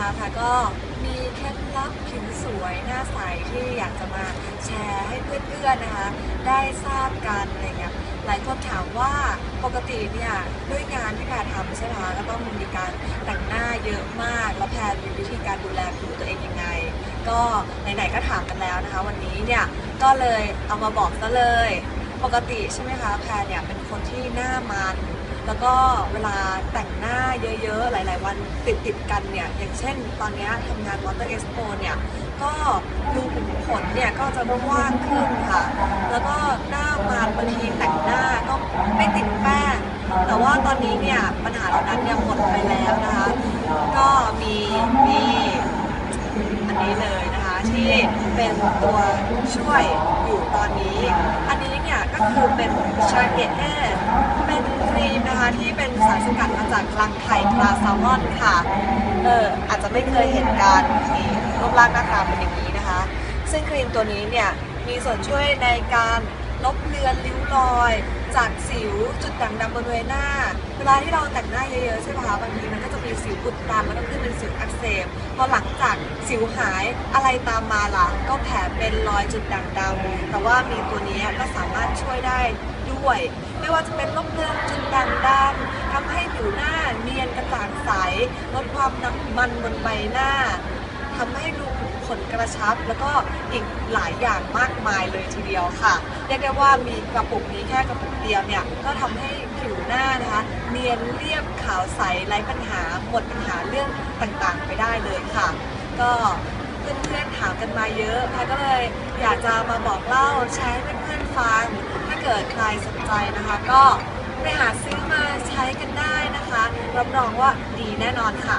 นะคะพรก็มีเคล็ดลับผิวสวยหน้าใสที่อยากจะมาแชร์ให้เพื่อนๆนะคะ ได้ทราบกันอะไรเงี้ยหลายคนถามว่าปกติเนี่ยด้วยงานที่แพรทำใช่ไหมคะก็ต้องมีการแต่งหน้าเยอะมาก แล้วแพรมีวิธีการดูแลผิวตัวเองยังไง ก็ไหนๆก็ถามกันแล้วนะคะ วันนี้เนี่ยก็เลยเอามาบอกซะเลย ปกติใช่ไหมคะแพรเนี่ยเป็นคนที่หน้ามัน แล้วก็เวลาแต่งหน้าเยอะๆ หลาย ๆ วันติดติดๆกันเนี่ย อย่างเช่นตอนนี้ทำงานมอเตอร์เอ็กซ์โเนี่ย ก็รูขุมขนเนี่ยก็จะกว้างขึ้นค่ะ แล้วก็หน้ามันบางทีแต่งหน้าก็ไม่ติดแป้ง แต่ว่าตอนนี้เนี่ยปัญหาเหล่านั้นเนี่ยหมดไปแล้วนะคะ ก็มีมีอันนี้เลยนะคะ ที่เป็นตัวช่วยอยู่ตอนนี้ อันนี้เนี่ยก็คือเป็นชาเกตแอเป็นครีมนะคะที่เป็นสารสกัดมาจากรังไข่ปลาแซลมอนค่ะ เอออาจจะไม่เคยเห็นการนี่รูปร่างหน้าตาเป็นอย่างนี้นะคะ ซึ่งครีมตัวนี้เนี่ยมีส่วนช่วยในการ ลบเลือนริ้วรอย จากสิวจุดด่างดำบนใบหน้า เวลาที่เราแต่งหน้าเยอะๆใช่ไหมคะบางทีมันก็จะมีสิวอุดตันแล้วก็ขึ้นเป็นสิวอักเสบพอหลังจากสิวหายอะไรตามมาล่ะก็แผลเป็นรอยจุดด่างดำแต่ว่ามีตัวนี้ก็สามารถช่วยได้ด้วย ไม่ว่าจะเป็นลบเลือนจุดด่างดำทำให้ผิวหน้าเนียนกระจ่างใสลดความน้ำมันบนใบหน้าทำให้ดู ขนกระชับ แล้วก็อีกหลายอย่างมากมายเลยทีเดียวค่ะ เรียกได้ว่ามีกระปุกนี้แค่กระปุกเดียวเนี่ยก็ทำให้ผิวหน้านะคะเนียนเรียบขาวใสไร้ปัญหาหมดปัญหาเรื่องต่างๆ ไปได้เลยค่ะ ก็เพื่อนๆถามกันมาเยอะแพรก็เลยอยากจะมาบอกเล่าแชร์ให้เพื่อนๆฟัง ถ้าเกิดใครสนใจนะคะ ก็ไปหาซื้อมาใช้กันได้นะคะ รับรองว่าดีแน่นอนค่ะ